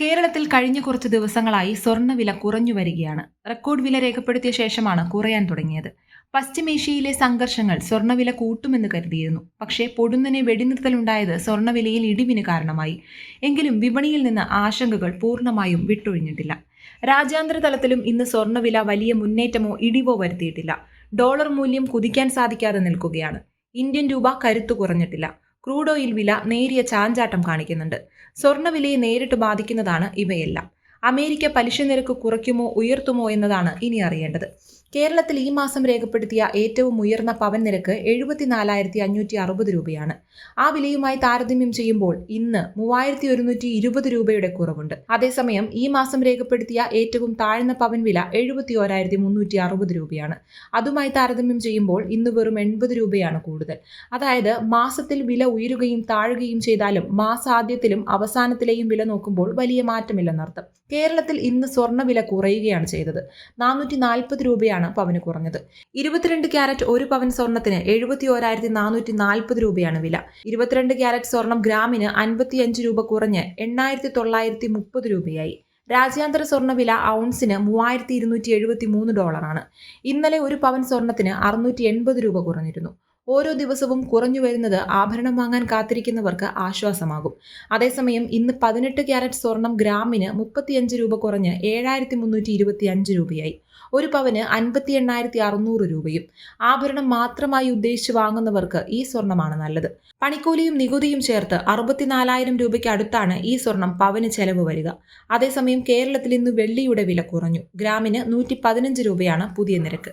കേരളത്തിൽ കഴിഞ്ഞ കുറച്ച് ദിവസങ്ങളായി സ്വർണവില കുറഞ്ഞു വരികയാണ്. റെക്കോർഡ് വില രേഖപ്പെടുത്തിയ ശേഷമാണ് കുറയാൻ തുടങ്ങിയത്. പശ്ചിമേഷ്യയിലെ സംഘർഷങ്ങൾ സ്വർണവില കൂട്ടുമെന്ന് കരുതിയിരുന്നു. പക്ഷേ പൊടുന്നനെ വെടിനിർത്തലുണ്ടായത് സ്വർണവിലയിൽ ഇടിവിന് കാരണമായി. എങ്കിലും വിപണിയിൽ നിന്ന് ആശങ്കകൾ പൂർണമായും വിട്ടൊഴിഞ്ഞിട്ടില്ല. രാജ്യാന്തര തലത്തിലും ഇന്ന് സ്വർണവില വലിയ മുന്നേറ്റമോ ഇടിവോ വരുത്തിയിട്ടില്ല. ഡോളർ മൂല്യം കുതിക്കാൻ സാധിക്കാതെ നിൽക്കുകയാണ്. ഇന്ത്യൻ രൂപ കരുത്തു കുറഞ്ഞിട്ടില്ല. ക്രൂഡ് ഓയിൽ വില നേരിയ ചാഞ്ചാട്ടം കാണിക്കുന്നുണ്ട്. സ്വർണവിലയെ നേരിട്ട് ബാധിക്കുന്നതാണ് ഇവയെല്ലാം. അമേരിക്ക പലിശ നിരക്ക് കുറയ്ക്കുമോ ഉയർത്തുമോ എന്നതാണ് ഇനി അറിയേണ്ടത്. കേരളത്തിൽ ഈ മാസം രേഖപ്പെടുത്തിയ ഏറ്റവും ഉയർന്ന പവൻ നിരക്ക് എഴുപത്തിനാലായിരത്തി അഞ്ഞൂറ്റി അറുപത് രൂപയാണ്. ആ വിലയുമായി താരതമ്യം ചെയ്യുമ്പോൾ ഇന്ന് മൂവായിരത്തി ഒരുന്നൂറ്റി ഇരുപത് രൂപയുടെ കുറവുണ്ട്. അതേസമയം ഈ മാസം രേഖപ്പെടുത്തിയ ഏറ്റവും താഴ്ന്ന പവൻ വില എഴുപത്തി ഓരായിരത്തി മുന്നൂറ്റി അറുപത് രൂപയാണ്. അതുമായി താരതമ്യം ചെയ്യുമ്പോൾ ഇന്ന് വെറും എൺപത് രൂപയാണ് കൂടുതൽ. അതായത് മാസത്തിൽ വില ഉയരുകയും താഴുകയും ചെയ്താലും മാസാദ്യത്തിലും അവസാനത്തിലെയും വില നോക്കുമ്പോൾ വലിയ മാറ്റമില്ലെന്നർത്ഥം. കേരളത്തിൽ ഇന്ന് സ്വർണവില കുറയുകയാണ് ചെയ്തത്. നാനൂറ്റി നാൽപ്പത് രൂപയാണ് പവന് കുറഞ്ഞത്. ഇരുപത്തിരണ്ട് ക്യാരറ്റ് ഒരു പവൻ സ്വർണത്തിന് എഴുപത്തി ഓരായിരത്തി നാനൂറ്റി നാൽപ്പത് രൂപയാണ് വില. ഇരുപത്തിരണ്ട് ക്യാരറ്റ് സ്വർണം ഗ്രാമിന് അൻപത്തിയഞ്ച് രൂപ കുറഞ്ഞ് എണ്ണായിരത്തി തൊള്ളായിരത്തി മുപ്പത് രൂപയായി. രാജ്യാന്തര സ്വർണവില ഔൺസിന് മൂവായിരത്തി ഇരുന്നൂറ്റി എഴുപത്തി മൂന്ന് ഡോളറാണ്. ഇന്നലെ ഒരു പവൻ സ്വർണത്തിന് അറുന്നൂറ്റി എൺപത് രൂപ കുറഞ്ഞിരുന്നു. ഓരോ ദിവസവും കുറഞ്ഞു വരുന്നത് ആഭരണം വാങ്ങാൻ കാത്തിരിക്കുന്നവർക്ക് ആശ്വാസമാകും. അതേസമയം ഇന്ന് പതിനെട്ട് ക്യാരറ്റ് സ്വർണം ഗ്രാമിന് മുപ്പത്തിയഞ്ച് രൂപ കുറഞ്ഞ് ഏഴായിരത്തി മുന്നൂറ്റി ഇരുപത്തി അഞ്ച് രൂപയായി. ഒരു പവന് അൻപത്തി എണ്ണായിരത്തി അറുന്നൂറ് രൂപയും. ആഭരണം മാത്രമായി ഉദ്ദേശിച്ച് വാങ്ങുന്നവർക്ക് ഈ സ്വർണമാണ് നല്ലത്. പണിക്കൂലിയും നികുതിയും ചേർത്ത് അറുപത്തിനാലായിരം രൂപയ്ക്ക് അടുത്താണ് ഈ സ്വർണം പവന് ചെലവ് വരിക. അതേസമയം കേരളത്തിൽ ഇന്ന് വെള്ളിയുടെ വില കുറഞ്ഞു. ഗ്രാമിന് നൂറ്റി രൂപയാണ് പുതിയ നിരക്ക്.